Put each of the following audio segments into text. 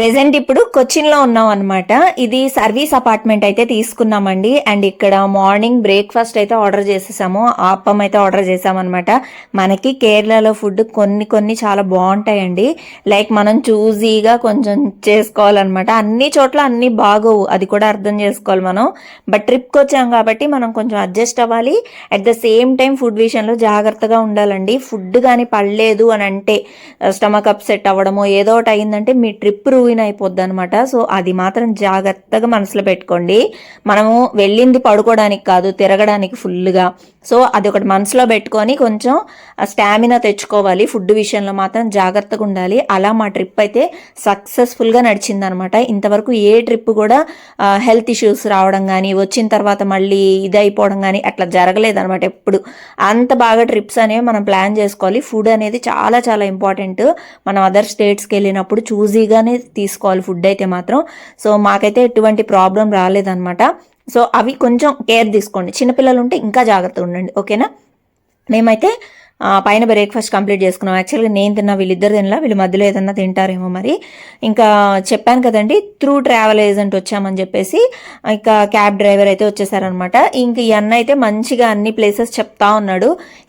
Present ఇప్పుడు కొచ్చిన్లో ఉన్నాం అనమాట ఇది సర్వీస్ అపార్ట్మెంట్ అయితే తీసుకున్నామండి. అండ్ ఇక్కడ మార్నింగ్ బ్రేక్ఫాస్ట్ అయితే ఆర్డర్ చేసేసాము. ఆపం అయితే ఆర్డర్ చేసామన్నమాట. మనకి కేరళలో ఫుడ్ కొన్ని కొన్ని చాలా బాగుంటాయండి. లైక్ మనం చూజీగా కొంచెం చేసుకోవాలన్నమాట. అన్ని చోట్ల అన్ని బాగోవు. అది కూడా అర్థం చేసుకోవాలి మనం. బట్ ట్రిప్కి వచ్చాం కాబట్టి మనం కొంచెం అడ్జస్ట్ అవ్వాలి. At the same time food విషయంలో జాగ్రత్తగా ఉండాలండి. ఫుడ్ కానీ పడలేదు అని అంటే స్టమక్ అప్సెట్ అవ్వడమో ఏదో ఒకటి అయిందంటే మీ ట్రిప్ రూయిన్ అయిపోద్ది అనమాట సో అది మాత్రం జాగ్రత్తగా మనసులో పెట్టుకోండి. మనము వెళ్ళింది పడుకోవడానికి కాదు తిరగడానికి ఫుల్గా సో అది ఒకటి మనసులో పెట్టుకొని కొంచెం స్టామినా తెచ్చుకోవాలి. ఫుడ్ విషయంలో మాత్రం జాగ్రత్తగా ఉండాలి. అలా మా ట్రిప్ అయితే సక్సెస్ఫుల్గా నడిచిందనమాట ఇంతవరకు ఏ ట్రిప్ కూడా హెల్త్ ఇష్యూస్ రావడం కానీ వచ్చిన తర్వాత మళ్ళీ ఇది అయిపోవడం కానీ అట్లా జరగలేదనమాట ఎప్పుడు. అంత బాగా ట్రిప్స్ అనేవి మనం ప్లాన్ చేసుకోవాలి. ఫుడ్ అనేది చాలా చాలా ఇంపార్టెంట్. మనం అదర్ స్టేట్స్కి వెళ్ళినప్పుడు చూజీగానే తీసుకోవాలి ఫుడ్ అయితే మాత్రం. సో మాకైతే ఎటువంటి ప్రాబ్లం రాలేదన్నమాట. సో అవి కొంచెం కేర్ తీసుకోండి. చిన్నపిల్లలు ఉంటే ఇంకా జాగ్రత్తగా ఉండండి. ఓకేనా మేమైతే పైన బ్రేక్ఫాస్ట్ కంప్లీట్ చేసుకున్నాం. యాక్చువల్గా నేను తిన్నా వీళ్ళిద్దరు తినలా వీళ్ళు మధ్యలో ఏదన్నా తింటారేమో మరి. ఇంకా చెప్పాను కదండి త్రూ ట్రావెల్ ఏజెంట్ వచ్చామని చెప్పేసి ఇంకా క్యాబ్ డ్రైవర్ అయితే వచ్చేసారనమాట ఇంక ఈ అన్న అయితే మంచిగా అన్ని ప్లేసెస్ చెప్తా ఉన్నాడు.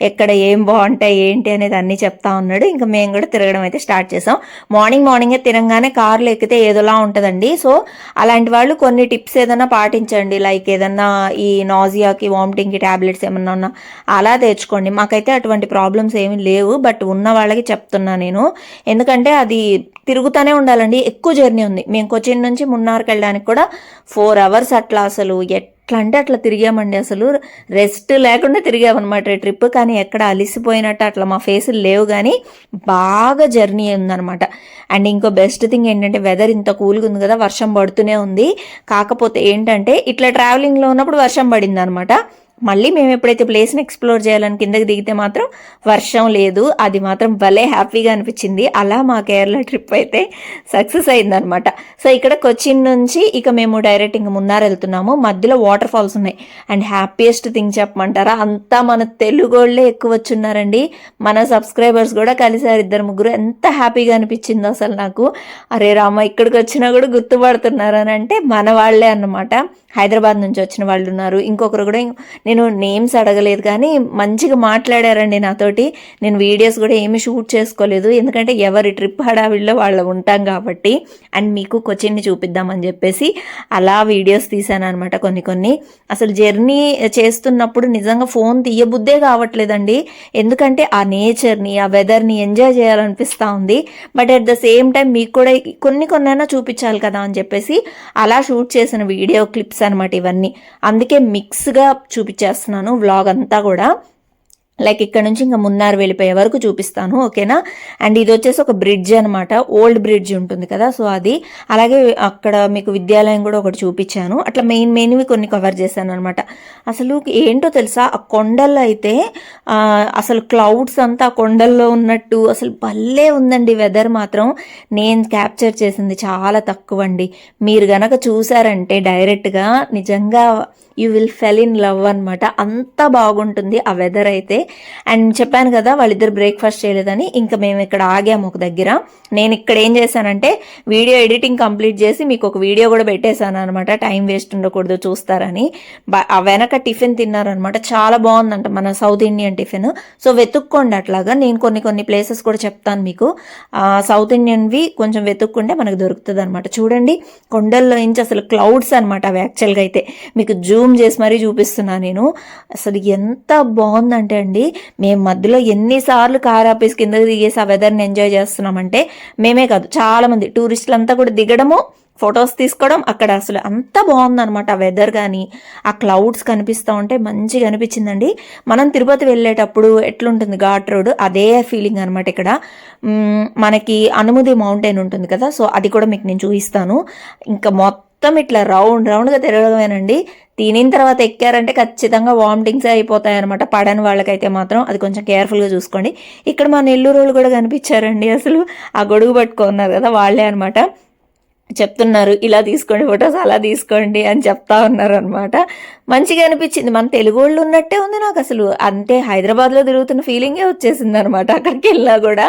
ఎక్కడ ఏం బాగుంటాయి ఏంటి అనేది అన్ని చెప్తా ఉన్నాడు. ఇంకా మేము కూడా తిరగడం అయితే స్టార్ట్ చేసాం. మార్నింగ్ మార్నింగే తినగానే కార్లు ఎక్కితే ఏదోలా ఉంటుందండి. సో అలాంటి వాళ్ళు కొన్ని టిప్స్ ఏదైనా పాటించండి. లైక్ ఏదన్నా ఈ నాజియాకి వామిటింగ్కి టాబ్లెట్స్ ఏమన్నా ఉన్నా అలా తెచ్చుకోండి. మాకైతే అటువంటి ప్రాబ్లమ్స్ ఏమి లేవు బట్ ఉన్న వాళ్ళకి చెప్తున్నా నేను. ఎందుకంటే అది తిరుగుతూనే ఉండాలండి. ఎక్కువ జర్నీ ఉంది. మేము కొచ్చిన్ నుంచి మున్నార్కి వెళ్ళడానికి కూడా ఫోర్ అవర్స్ అట్లా అసలు ఎట్లా అంటే అట్లా తిరిగామండి అసలు. రెస్ట్ లేకుండా తిరిగామన్నమాట ఈ ట్రిప్. కానీ ఎక్కడ అలిసిపోయినట్టు అట్లా మా ఫేసులు లేవు కానీ బాగా జర్నీ ఉందన్నమాట. అండ్ ఇంకో బెస్ట్ థింగ్ ఏంటంటే వెదర్ ఇంత కూల్గా ఉంది కదా వర్షం పడుతూనే ఉంది. కాకపోతే ఏంటంటే ఇట్లా ట్రావెలింగ్లో ఉన్నప్పుడు వర్షం పడింది అనమాట మళ్ళీ మేము ఎప్పుడైతే ప్లేస్ని ఎక్స్ప్లోర్ చేయాలని కిందకి దిగితే మాత్రం వర్షం లేదు అది మాత్రం భలే హ్యాపీగా అనిపించింది. అలా మా కేరళ ట్రిప్ అయితే సక్సెస్ అయిందనమాట సో ఇక్కడ కొచ్చిన్ నుంచి ఇక మేము డైరెక్ట్ ఇంక మున్నార్ వెళ్తున్నాము. మధ్యలో వాటర్ ఫాల్స్ ఉన్నాయి. అండ్ హ్యాపీయెస్ట్ థింగ్ చెప్పమంటారా? అంతా మన తెలుగు వాళ్ళే ఎక్కువ వచ్చున్నారండి. మన సబ్స్క్రైబర్స్ కూడా కలిసారు ఇద్దరు ముగ్గురు. ఎంత హ్యాపీగా అనిపించిందో అసలు నాకు. అరే రామ ఇక్కడికి వచ్చినా కూడా గుర్తుపడుతున్నారు అని అంటే మన వాళ్ళే అన్నమాట. హైదరాబాద్ నుంచి వచ్చిన వాళ్ళు ఉన్నారు. ఇంకొకరు కూడా నేను నేమ్స్ అడగలేదు కానీ మంచిగా మాట్లాడారండి నాతోటి. నేను వీడియోస్ కూడా ఏమి షూట్ చేసుకోలేదు. ఎందుకంటే ఎవరి ట్రిప్ హడావిడిలో వాళ్ళు ఉంటాం కాబట్టి. అండ్ మీకు కొచ్చిన్ని చూపిద్దామని చెప్పేసి అలా వీడియోస్ తీసాను అనమాట కొన్ని కొన్ని. అసలు జర్నీ చేస్తున్నప్పుడు నిజంగా ఫోన్ తీయబుద్దే కావట్లేదండి. ఎందుకంటే ఆ నేచర్ని ఆ వెదర్ని ఎంజాయ్ చేయాలనిపిస్తూ ఉంది. But at the same time మీకు కూడా కొన్ని కొన్నైనా చూపించాలి కదా అని చెప్పేసి అలా షూట్ చేసిన వీడియో క్లిప్స్ అనమాట ఇవన్నీ. అందుకే మిక్స్గా చేస్తున్నాను వ్లాగ్ అంతా కూడా. లైక్ ఇక్కడ నుంచి ఇంకా మున్నారు వెళ్ళిపోయే వరకు చూపిస్తాను ఓకేనా? అండ్ ఇది వచ్చేసి ఒక బ్రిడ్జ్ అనమాట ఓల్డ్ బ్రిడ్జ్ ఉంటుంది కదా సో అది. అలాగే అక్కడ మీకు విద్యాలయం కూడా ఒకటి చూపించాను. అట్లా మెయిన్ మెయిన్వి కొన్ని కవర్ చేశాను అనమాట అసలు ఏంటో తెలుసా? ఆ కొండల్లో అయితే అసలు క్లౌడ్స్ అంతా ఆ కొండల్లో ఉన్నట్టు అసలు భలే ఉందండి వెదర్ మాత్రం. నేను క్యాప్చర్ చేసింది చాలా తక్కువ అండి మీరు గనక చూసారంటే డైరెక్ట్గా నిజంగా you will fell in love అనమాట అంత బాగుంటుంది ఆ వెదర్ అయితే. అండ్ చెప్పాను కదా వాళ్ళిద్దరు బ్రేక్ఫాస్ట్ చేయలేదని. ఇంకా మేము ఇక్కడ ఆగాము ఒక దగ్గర. నేను ఇక్కడ ఏం చేశానంటే వీడియో ఎడిటింగ్ కంప్లీట్ చేసి మీకు ఒక వీడియో కూడా పెట్టేశాను అనమాట టైం వేస్ట్ ఉండకూడదు చూస్తారని. బ- ఆ వెనక టిఫిన్ తిన్నారనమాట చాలా బాగుందంట మన సౌత్ ఇండియన్ టిఫిన్. సో వెతుక్కోండి అట్లాగా. నేను కొన్ని కొన్ని ప్లేసెస్ కూడా చెప్తాను మీకు. సౌత్ ఇండియన్వి కొంచెం వెతుక్కుంటే మనకు దొరుకుతుంది అనమాట చూడండి కొండల్లో నుంచి అసలు క్లౌడ్స్ అనమాట అవి యాక్చువల్గా అయితే. మీకు జూమ్ చేసి మరీ చూపిస్తున్నా నేను. అసలు ఎంత బాగుందంటే అండి మేము మధ్యలో ఎన్నిసార్లు కార్ ఆపేసి కిందకి దిగేసి ఆ వెదర్ని ఎంజాయ్ చేస్తున్నామంటే మేమే కాదు చాలామంది టూరిస్టులంతా టూరిస్టులు అంతా కూడా దిగడము ఫొటోస్ తీసుకోవడం అక్కడ అసలు అంత బాగుందనమాట ఆ వెదర్ కానీ ఆ క్లౌడ్స్ కనిపిస్తూ ఉంటే మంచిగా అనిపించిందండి. మనం తిరుపతి వెళ్ళేటప్పుడు ఎట్లుంటుంది ఘాట్ రోడ్ అదే ఫీలింగ్ అనమాట ఇక్కడ. మనకి అనుమతి మౌంటైన్ ఉంటుంది కదా సో అది కూడా మీకు నేను చూపిస్తాను. ఇంకా మొత్తం మొత్తం ఇట్లా రౌండ్ రౌండ్గా తిరగడమేనండి. తినిన తర్వాత ఎక్కారంటే ఖచ్చితంగా వామిటింగ్స్ అయిపోతాయి అనమాట పడని వాళ్ళకైతే మాత్రం అది కొంచెం కేర్ఫుల్గా చూసుకోండి. ఇక్కడ మా నెల్లూరు వాళ్ళు కూడా కనిపించారండి అసలు. ఆ గొడుగు పట్టుకున్నారు కదా వాళ్ళే అనమాట చెప్తున్నారు ఇలా తీసుకోండి ఫొటోస్ అలా తీసుకోండి అని చెప్తా ఉన్నారు అనమాట మంచిగా అనిపించింది. మన తెలుగు వాళ్ళు ఉన్నట్టే ఉంది నాకు అసలు. అంతే హైదరాబాద్లో తిరుగుతున్న ఫీలింగే వచ్చేసింది అనమాట అక్కడికి వెళ్ళినా కూడా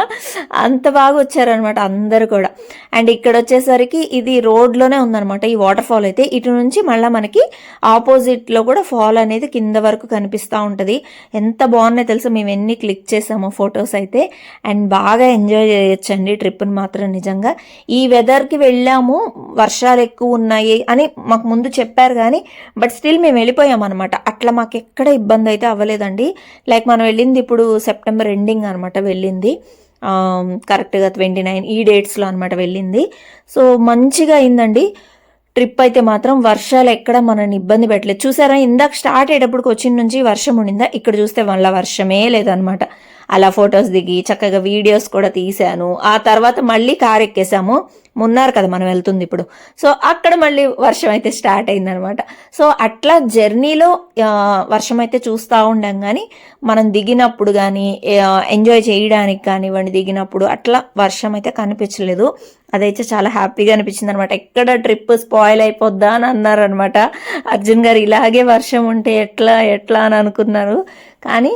అంత బాగా వచ్చారనమాట అందరు కూడా. అండ్ ఇక్కడ వచ్చేసరికి ఇది రోడ్లోనే ఉందనమాట ఈ వాటర్ ఫాల్ అయితే ఇటు నుంచి మళ్ళీ మనకి ఆపోజిట్లో కూడా ఫాల్ అనేది కింద వరకు కనిపిస్తూ ఉంటుంది. ఎంత బాగున్నాయి తెలుసా? మేము ఎన్ని క్లిక్ చేసామో ఫొటోస్ అయితే. అండ్ బాగా ఎంజాయ్ చేయొచ్చండి ట్రిప్ని మాత్రం నిజంగా. ఈ వెదర్కి వెళ్ళాము వర్షాలు ఎక్కువ ఉన్నాయి అని మాకు ముందు చెప్పారు కానీ బట్ స్టిల్ మేము వెళ్ళిపోయాం అనమాట అట్లా మాకు ఎక్కడ ఇబ్బంది అయితే అవ్వలేదండి. లైక్ మనం వెళ్ళింది ఇప్పుడు సెప్టెంబర్ ఎండింగ్ అనమాట వెళ్ళింది. కరెక్ట్గా ట్వంటీ నైన్ ఈ డేట్స్లో అనమాట వెళ్ళింది. సో మంచిగా అయిందండి. ట్రిప్ అయితే మాత్రం వర్షాలు ఎక్కడ మనని ఇబ్బంది పెట్టలేదు. చూసారా ఇందాక స్టార్ట్ అయ్యేటప్పుడు వచ్చిన నుంచి వర్షం ఉండిందా? ఇక్కడ చూస్తే మళ్ళీ వర్షమే లేదనమాట అలా ఫొటోస్ దిగి చక్కగా వీడియోస్ కూడా తీశాను. ఆ తర్వాత మళ్ళీ కార్ ఎక్కేసాము. మున్నారు కదా మనం వెళ్తుంది ఇప్పుడు. సో అక్కడ మళ్ళీ వర్షం అయితే స్టార్ట్ అయిందనమాట. సో అట్లా జర్నీలో వర్షం అయితే చూస్తూ ఉండం కానీ మనం దిగినప్పుడు కానీ ఎంజాయ్ చేయడానికి కానివ్వండి దిగినప్పుడు అట్లా వర్షం అయితే కనిపించలేదు. అదైతే చాలా హ్యాపీగా అనిపించింది అనమాట ఎక్కడ ట్రిప్ స్పాయిల్ అయిపోద్దా అని అన్నారనమాట. అర్జున్ గారు ఇలాగే వర్షం ఉంటే ఎట్లా ఎట్లా అని అనుకున్నారు. కానీ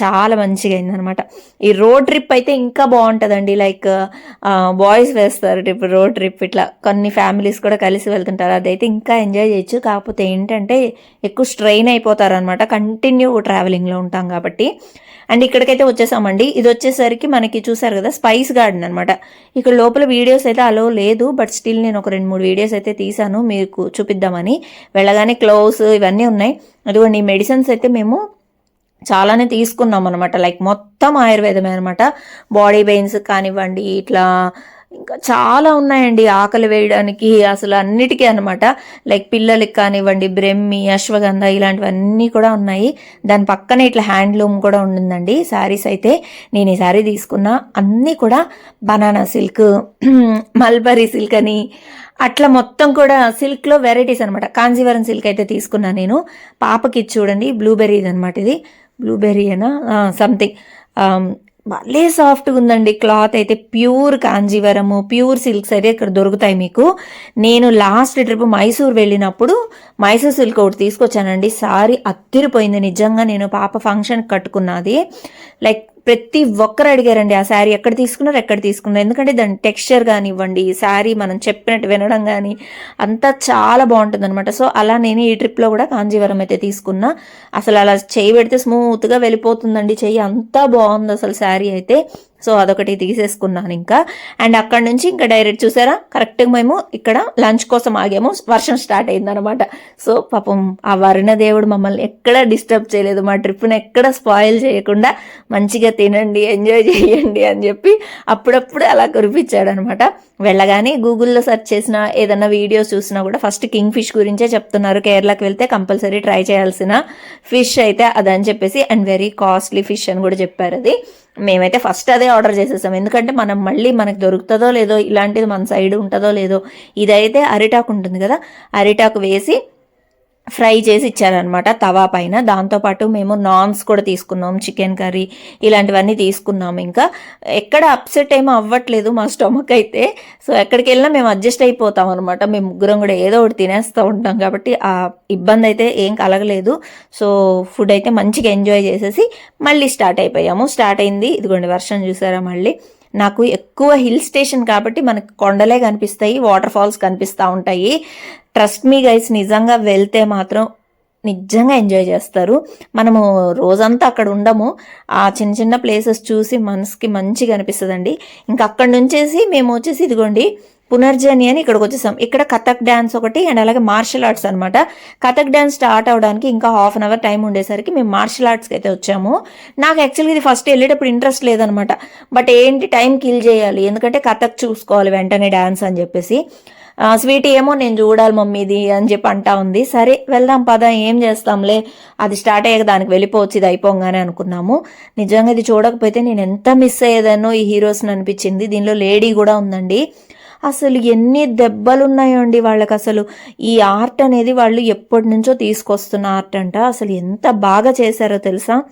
చాలా మంచిగా అయిందనమాట. ఈ రోడ్ ట్రిప్ అయితే ఇంకా బాగుంటుందండి. లైక్ బాయ్స్ వేస్తారు ట్రిప్ రోడ్ ట్రిప్ ఇట్లా. కొన్ని ఫ్యామిలీస్ కూడా కలిసి వెళ్తుంటారు. అదైతే ఇంకా ఎంజాయ్ చేయొచ్చు. కాకపోతే ఏంటంటే ఎక్కువ స్ట్రెయిన్ అయిపోతారనమాట. కంటిన్యూ ట్రావెలింగ్లో ఉంటాం కాబట్టి. అండ్ ఇక్కడికైతే వచ్చేసామండి. ఇది వచ్చేసరికి మనకి చూసారు కదా స్పైస్ గార్డెన్ అనమాట ఇక్కడ లోపల వీడియోస్ అయితే అలో లేదు బట్ స్టిల్ నేను ఒక రెండు మూడు వీడియోస్ అయితే తీసాను మీకు చూపిద్దామని. వెళ్ళగానే క్లోవ్స్ ఇవన్నీ ఉన్నాయి. అదిగోండి ఈ మెడిసిన్స్ అయితే మేము చాలానే తీసుకున్నాం అనమాట లైక్ మొత్తం ఆయుర్వేదమే అనమాట బాడీ పెయిన్స్ కానివ్వండి ఇట్లా ఇంకా చాలా ఉన్నాయండి ఆకలి వేయడానికి అసలు అన్నిటికీ అనమాట లైక్ పిల్లలకి కానివ్వండి బ్రెమ్మి అశ్వగంధ ఇలాంటివన్నీ కూడా ఉన్నాయి. దాని పక్కనే ఇట్లా హ్యాండ్లూమ్ కూడా ఉండిందండి శారీస్ అయితే నేను ఈ శారీ తీసుకున్నా. అన్నీ కూడా బనానా సిల్క్ మల్బరీ సిల్క్ అని అట్లా మొత్తం కూడా సిల్క్లో వెరైటీస్ అనమాట కాంజీవరం సిల్క్ అయితే తీసుకున్నా నేను. పాపకి చూడండి బ్లూబెర్రీది అనమాట ఇది. బ్లూబెర్రీ అయినా సంథింగ్ భలే సాఫ్ట్గా ఉందండి. క్లాత్ అయితే ప్యూర్ కాంజీవరము ప్యూర్ సిల్క్స్ అయితే ఇక్కడ దొరుకుతాయి మీకు. నేను లాస్ట్ ట్రిప్ మైసూర్ వెళ్ళినప్పుడు మైసూర్ సిల్క్ ఒకటి తీసుకొచ్చానండి. సారీ అత్తిరిపోయింది నిజంగా నేను పాప ఫంక్షన్ కట్టుకున్నది. లైక్ ప్రతి ఒక్కరు అడిగారండి ఆ శారీ ఎక్కడ తీసుకున్నారు ఎక్కడ తీసుకున్నారు? ఎందుకంటే దాని టెక్స్చర్ కానివ్వండి శారీ మనం చెప్పినట్టు వినడం కానీ అంతా చాలా బాగుంటుంది అనమాట సో అలా నేను ఈ ట్రిప్లో కూడా కాంజీవరం అయితే తీసుకున్నా. అసలు అలా చేయి పెడితే స్మూత్గా వెళ్ళిపోతుందండి చెయ్యి అంతా బాగుంది అసలు శారీ అయితే. సో అదొకటి తీసేసుకున్నాను ఇంకా. అండ్ అక్కడ నుంచి ఇంకా డైరెక్ట్ చూసారా? కరెక్ట్గా మేము ఇక్కడ లంచ్ కోసం ఆగాము. వర్షం స్టార్ట్ అయిందనమాట సో పాపం ఆ వరుణ దేవుడు మమ్మల్ని ఎక్కడ డిస్టర్బ్ చేయలేదు. మా ట్రిప్ని ఎక్కడ స్పాయిల్ చేయకుండా మంచిగా తినండి ఎంజాయ్ చేయండి అని చెప్పి అప్పుడప్పుడు అలా కురిపించాడు అనమాట వెళ్ళగానే గూగుల్లో సెర్చ్ చేసిన ఏదన్నా వీడియోస్ చూసినా కూడా ఫస్ట్ కింగ్ ఫిష్ గురించే చెప్తున్నారు. కేరళకి వెళ్తే కంపల్సరీ ట్రై చేయాల్సిన ఫిష్ అయితే అదని చెప్పేసి అండ్ వెరీ కాస్ట్లీ ఫిష్ అని కూడా చెప్పారు అది. మేమైతే ఫస్ట్ అదే ఆర్డర్ చేసేసాం. ఎందుకంటే మనం మళ్ళీ మనకు దొరుకుతుందో లేదో ఇలాంటిది మన సైడ్ ఉంటుందో లేదో ఇదైతే అరిటాకు ఉంటుంది కదా అరిటాకు వేసి ఫ్రై చేసి ఇచ్చారనమాట తవా పైన. దాంతోపాటు మేము నాన్స్ కూడా తీసుకున్నాం చికెన్ కర్రీ ఇలాంటివన్నీ తీసుకున్నాం ఇంకా. ఎక్కడ అప్సెట్ ఏమో అవ్వట్లేదు మా స్టమక్ అయితే. సో ఎక్కడికి వెళ్ళినా మేము అడ్జస్ట్ అయిపోతాం అనమాట. మేము ముగ్గురం కూడా ఏదో ఒకటి తినేస్తూ ఉంటాం కాబట్టి ఆ ఇబ్బంది అయితే ఏం కలగలేదు. సో ఫుడ్ అయితే మంచిగా ఎంజాయ్ చేసేసి మళ్ళీ స్టార్ట్ అయిపోయాము. స్టార్ట్ అయింది ఇదిగోండి వర్షం చూసారా మళ్ళీ. నాకు ఎక్కువ హిల్ స్టేషన్ కాబట్టి మనకు కొండలే కనిపిస్తాయి వాటర్ ఫాల్స్ కనిపిస్తూ ఉంటాయి. ట్రస్ట్ మీ గైస్ నిజంగా వెళ్తే మాత్రం నిజంగా ఎంజాయ్ చేస్తారు. మనము రోజంతా అక్కడ ఉండము. ఆ చిన్న చిన్న ప్లేసెస్ చూసి మనసుకి మంచిగా అనిపిస్తుందండి. ఇంకా అక్కడి నుంచేసి మేము వచ్చేసి ఇదిగోండి పునర్జని అని ఇక్కడికి వచ్చేసాం. ఇక్కడ కథక్ డ్యాన్స్ ఒకటి అండ్ అలాగే మార్షల్ ఆర్ట్స్ అనమాట కథక్ డ్యాన్స్ స్టార్ట్ అవడానికి ఇంకా హాఫ్ అన్ అవర్ టైం ఉండేసరికి మేము మార్షల్ ఆర్ట్స్కి అయితే వచ్చాము. నాకు యాక్చువల్గా ఇది ఫస్ట్ వెళ్ళేటప్పుడు ఇంట్రెస్ట్ లేదనమాట బట్ ఏంటి టైం కిల్ చేయాలి? ఎందుకంటే కథక్ చూసుకోవాలి వెంటనే డ్యాన్స్ అని చెప్పేసి. స్వీట్ ఏమో నేను చూడాలి మమ్మీది అని చెప్పి అంటా ఉంది. సరే వెళ్దాం పద ఏం చేస్తాంలే? అది స్టార్ట్ అయ్యాక దానికి వెళ్ళిపోవచ్చు ఇది అయిపోగానే అనుకున్నాము. నిజంగా ఇది చూడకపోతే నేను ఎంత మిస్ అయ్యేదానో ఈ హీరోస్ని అనిపించింది. దీనిలో లేడీ కూడా ఉందండి. అసలు ఎన్ని దెబ్బలు ఉన్నాయో అండి వాళ్ళకి అసలు. ఈ ఆర్ట్ అనేది వాళ్ళు ఎప్పటి నుంచో తీసుకొస్తున్న ఆర్ట్ అంట. అసలు ఎంత బాగా చేశారో తెలుసా?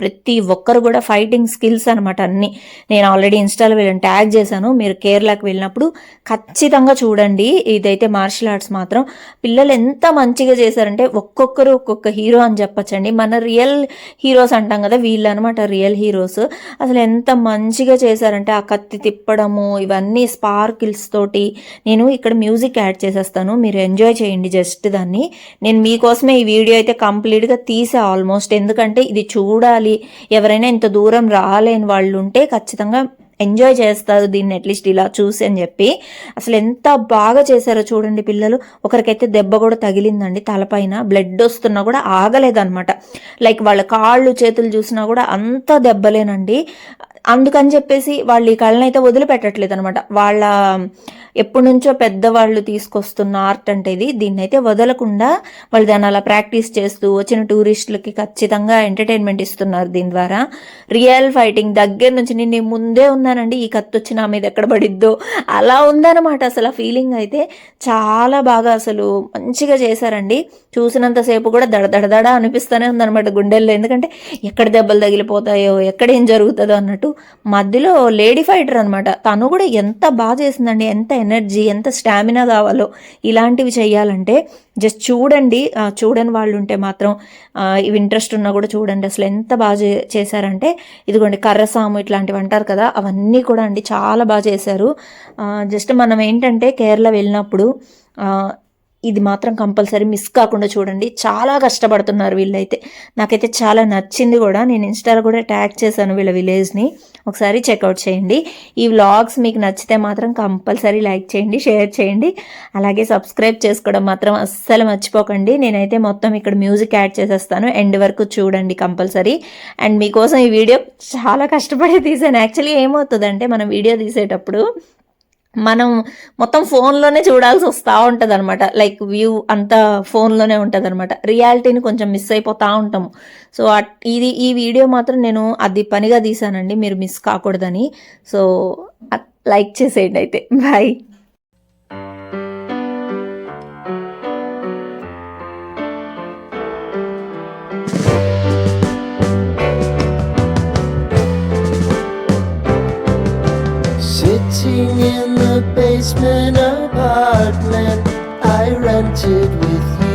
ప్రతి ఒక్కరు కూడా ఫైటింగ్ స్కిల్స్ అనమాట అన్ని. నేను ఆల్రెడీ ఇన్స్టాలో వీళ్ళని ట్యాగ్ చేశాను. మీరు కేరళకి వెళ్ళినప్పుడు ఖచ్చితంగా చూడండి. ఇదైతే మార్షల్ ఆర్ట్స్ మాత్రం. పిల్లలు ఎంత మంచిగా చేశారంటే ఒక్కొక్కరు ఒక్కొక్క హీరో అని చెప్పచ్చండి. మన రియల్ హీరోస్ అంటాం కదా వీళ్ళు అనమాట రియల్ హీరోస్ అసలు ఎంత మంచిగా చేశారంటే ఆ కత్తి తిప్పడము ఇవన్నీ స్పార్కిల్స్ తోటి నేను ఇక్కడ మ్యూజిక్ యాడ్ చేసేస్తాను. మీరు ఎంజాయ్ చేయండి జస్ట్ దాన్ని. నేను మీకోసమే ఈ వీడియో అయితే కంప్లీట్గా తీసా ఆల్మోస్ట్ ఎందుకంటే ఇది చూడాలి ఎవరైనా ఇంత దూరం రాలేని వాళ్ళు ఉంటే ఖచ్చితంగా ఎంజాయ్ చేస్తారు దీన్ని అట్లీస్ట్ ఇలా చూసి అని చెప్పి. అసలు ఎంత బాగా చేశారో చూడండి పిల్లలు. ఒకరికైతే దెబ్బ కూడా తగిలిందండి తలపైన. బ్లడ్ వస్తున్నా కూడా ఆగలేదన్నమాట. లైక్ వాళ్ళ కాళ్ళు చేతులు చూసినా కూడా అంత దెబ్బలేనండి. అందుకని చెప్పేసి వాళ్ళు ఈ కళ్ళనైతే వదిలిపెట్టట్లేదు అనమాట వాళ్ళ ఎప్పటి నుంచో పెద్దవాళ్ళు తీసుకొస్తున్న ఆర్ట్ అంటే ఇది. దీన్ని అయితే వదలకుండా వాళ్ళు దాన్ని అలా ప్రాక్టీస్ చేస్తూ వచ్చిన టూరిస్టులకి ఖచ్చితంగా ఎంటర్టైన్మెంట్ ఇస్తున్నారు దీని ద్వారా. రియల్ ఫైటింగ్ దగ్గర నుంచి నేను ముందే ఉన్నానండి. ఈ కత్తి వచ్చి నా మీద ఎక్కడ పడిద్దో అలా ఉందన్నమాట. అసలు ఆ ఫీలింగ్ అయితే చాలా బాగా అసలు మంచిగా చేశారండి. చూసినంతసేపు కూడా దడదడదడ అనిపిస్తూనే ఉందన్నమాట గుండెల్లో. ఎందుకంటే ఎక్కడ దెబ్బలు తగిలిపోతాయో ఎక్కడ ఏం జరుగుతుందో అన్నట్టు. మధ్యలో లేడీ ఫైటర్ అనమాట తను కూడా ఎంత బాగా చేసిందండి ఎంత ఎనర్జీ ఎంత స్టామినా కావాలో ఇలాంటివి చేయాలంటే జస్ట్ చూడండి చూడని వాళ్ళు ఉంటే మాత్రం ఇవి ఇంట్రెస్ట్ ఉన్నా కూడా చూడండి అసలు ఎంత బాగా చే- చేశారంటే ఇదిగోండి కర్రసాము ఇట్లాంటివి అంటారు కదా అవన్నీ కూడా అండి చాలా బాగా చేశారు. జస్ట్ మనం ఏంటంటే కేరళ వెళ్ళినప్పుడు ఇది మాత్రం కంపల్సరీ మిస్ కాకుండా చూడండి. చాలా కష్టపడుతున్నారు వీళ్ళైతే. నాకైతే చాలా నచ్చింది కూడా. నేను ఇన్స్టాలో కూడా ట్యాగ్ చేశాను వీళ్ళ విలేజ్ని ఒకసారి చెక్అవుట్ చేయండి. ఈ వ్లాగ్స్ మీకు నచ్చితే మాత్రం కంపల్సరీ లైక్ చేయండి షేర్ చేయండి. అలాగే సబ్స్క్రైబ్ చేసుకోవడం మాత్రం అస్సలు మర్చిపోకండి. నేనైతే మొత్తం ఇక్కడ మ్యూజిక్ యాడ్ చేసేస్తాను. ఎండ్ వరకు చూడండి కంపల్సరీ. అండ్ మీకోసం ఈ వీడియో చాలా కష్టపడి తీసాను. యాక్చువల్లీ ఏమవుతుందంటే మనం వీడియో తీసేటప్పుడు మనం మొత్తం ఫోన్లోనే చూడాల్సి వస్తూ ఉంటుంది అనమాట లైక్ వ్యూ అంతా ఫోన్లోనే ఉంటుంది అనమాట రియాలిటీని కొంచెం మిస్ అయిపోతూ ఉంటాము. సో అట్- ఇది ఈ వీడియో మాత్రం నేను అది పనిగా తీసానండి మీరు మిస్ కాకూడదని. సో లైక్ చేసేయండి అయితే. Bye. Basement apartment I rented with you.